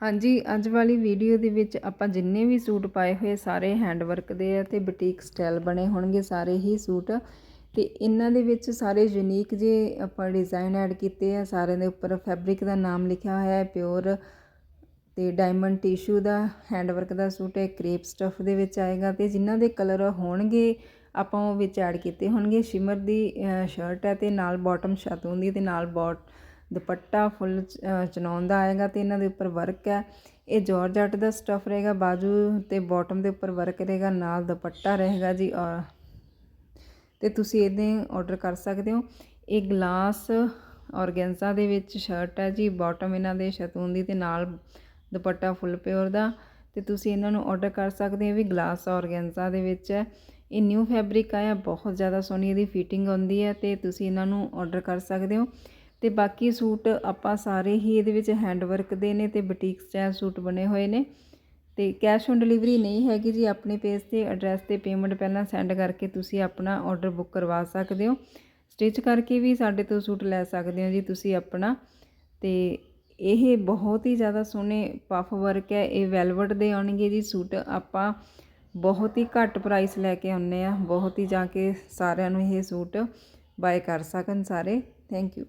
ਹਾਂਜੀ, ਅੱਜ ਵਾਲੀ ਵੀਡੀਓ ਦੇ ਵਿੱਚ ਆਪਾਂ ਜਿੰਨੇ ਵੀ ਸੂਟ ਪਾਏ ਹੋਏ ਸਾਰੇ ਹੈਂਡ ਵਰਕ ਦੇ ਆ ਤੇ ਬੁਟੀਕ ਸਟਾਈਲ ਬਣੇ ਹੋਣਗੇ, ਸਾਰੇ ਹੀ ਸੂਟ। ਤੇ ਇਹਨਾਂ ਦੇ ਵਿੱਚ ਸਾਰੇ ਯੂਨੀਕ ਜੇ ਆਪਾਂ ਡਿਜ਼ਾਈਨ ਐਡ ਕੀਤੇ ਆ, ਸਾਰਿਆਂ ਦੇ ਉੱਪਰ ਫੈਬਰਿਕ ਦਾ ਨਾਮ ਲਿਖਿਆ ਹੋਇਆ ਹੈ ਪਿਓਰ ਤੇ ਡਾਇਮੰਡ ਟਿਸ਼ੂ ਦਾ ਹੈਂਡ ਵਰਕ ਦਾ ਸੂਟ ਹੈ ਕ੍ਰੇਪ ਸਟਫ ਦੇ ਵਿੱਚ ਆਏਗਾ ਤੇ ਜਿਨ੍ਹਾਂ ਦੇ ਕਲਰ ਹੋਣਗੇ, ਆਪਾਂ ਉਹ ਵਿੱਚ ਐਡ ਕੀਤੇ ਹੋਣਗੇ। ਸ਼ਿਮਰ ਦੀ ਸ਼ਰਟ ਹੈ ਤੇ ਨਾਲ ਬਾਟਮ ਸ਼ਾਤੂਨ ਦੀ ਤੇ ਨਾਲ ਬੋਟ ਦੁਪੱਟਾ ਫੁੱਲ ਚਨਾਉਣ ਦਾ ਆਏਗਾ ਤੇ ਇਹਨਾਂ ਦੇ ਉੱਪਰ ਵਰਕ ਹੈ। ਇਹ ਜਾਰਜਟ ਦਾ ਸਟਫ ਰਹੇਗਾ, ਬਾਜੂ ਤੇ ਬਾਟਮ ਦੇ ਉੱਪਰ ਵਰਕ ਰਹੇਗਾ, ਨਾਲ ਦੁਪੱਟਾ ਰਹੇਗਾ ਜੀ, ਔਰ ਤੇ ਤੁਸੀਂ ਇਹਦੇ ਆਰਡਰ ਕਰ ਸਕਦੇ ਹੋ। ਇਹ ਗਲਾਸ ਔਰਗੈਂਜ਼ਾ ਦੇ ਵਿੱਚ ਸ਼ਰਟ ਹੈ ਜੀ ਬਾਟਮ ਇਹਨਾਂ ਦੇ ਸ਼ਤੂਨ ਦੀ ਤੇ ਨਾਲ ਦੁਪੱਟਾ ਫੁੱਲ ਪਿਓਰ ਦਾ। ਤੇ ਤੁਸੀਂ ਇਹਨਾਂ ਨੂੰ ਆਰਡਰ ਕਰ ਸਕਦੇ ਹੋ ਵੀ ਗਲਾਸ ਔਰਗੈਂਜ਼ਾ ਦੇ ਵਿੱਚ ਹੈ। ਇਹ ਨਿਊ ਫੈਬਰਿਕ ਆਇਆ, ਬਹੁਤ ਜ਼ਿਆਦਾ ਸੋਹਣੀ ਇਹਦੀ ਫਿਟਿੰਗ ਆਉਂਦੀ ਹੈ ਤੇ ਤੁਸੀਂ ਇਹਨਾਂ ਨੂੰ ਆਰਡਰ ਕਰ ਸਕਦੇ ਹੋ। ਅਤੇ ਬਾਕੀ ਸੂਟ ਆਪਾਂ ਸਾਰੇ ਹੀ ਇਹਦੇ ਵਿੱਚ ਹੈਂਡ ਵਰਕ ਦੇ ਨੇ ਅਤੇ ਬੁਟੀਕ ਸਟਾਈਲ ਸੂਟ ਬਣੇ ਹੋਏ ਨੇ। ਅਤੇ ਕੈਸ਼ ਔਨ ਡਿਲੀਵਰੀ ਨਹੀਂ ਹੈਗੀ ਜੀ, ਆਪਣੇ ਪੇਜ ਤੇ ਐਡਰੈਸ ਤੇ ਪੇਮੈਂਟ ਪਹਿਲਾਂ ਸੈਂਡ ਕਰਕੇ ਤੁਸੀਂ ਆਪਣਾ ਆਰਡਰ ਬੁੱਕ ਕਰਵਾ ਸਕਦੇ ਹੋ। ਸਟਿਚ ਕਰਕੇ ਵੀ ਸਾਡੇ ਤੋਂ ਸੂਟ ਲੈ ਸਕਦੇ ਹੋ ਜੀ ਤੁਸੀਂ ਆਪਣਾ। ਅਤੇ ਇਹ ਬਹੁਤ ਹੀ ਜ਼ਿਆਦਾ ਸੋਹਣੇ ਪਫ ਵਰਕ ਹੈ, ਇਹ ਵੈਲਵਟ ਦੇ ਆਉਣਗੇ ਜੀ ਸੂਟ। ਆਪਾਂ ਬਹੁਤ ਹੀ ਘੱਟ ਪ੍ਰਾਈਸ ਲੈ ਕੇ ਆਉਂਦੇ ਆ ਬਹੁਤ ਹੀ ਜਾ ਕੇ ਸਾਰਿਆਂ ਨੂੰ ਇਹ ਸੂਟ ਬਾਏ ਕਰ ਸਕਣ ਸਾਰੇ। Thank you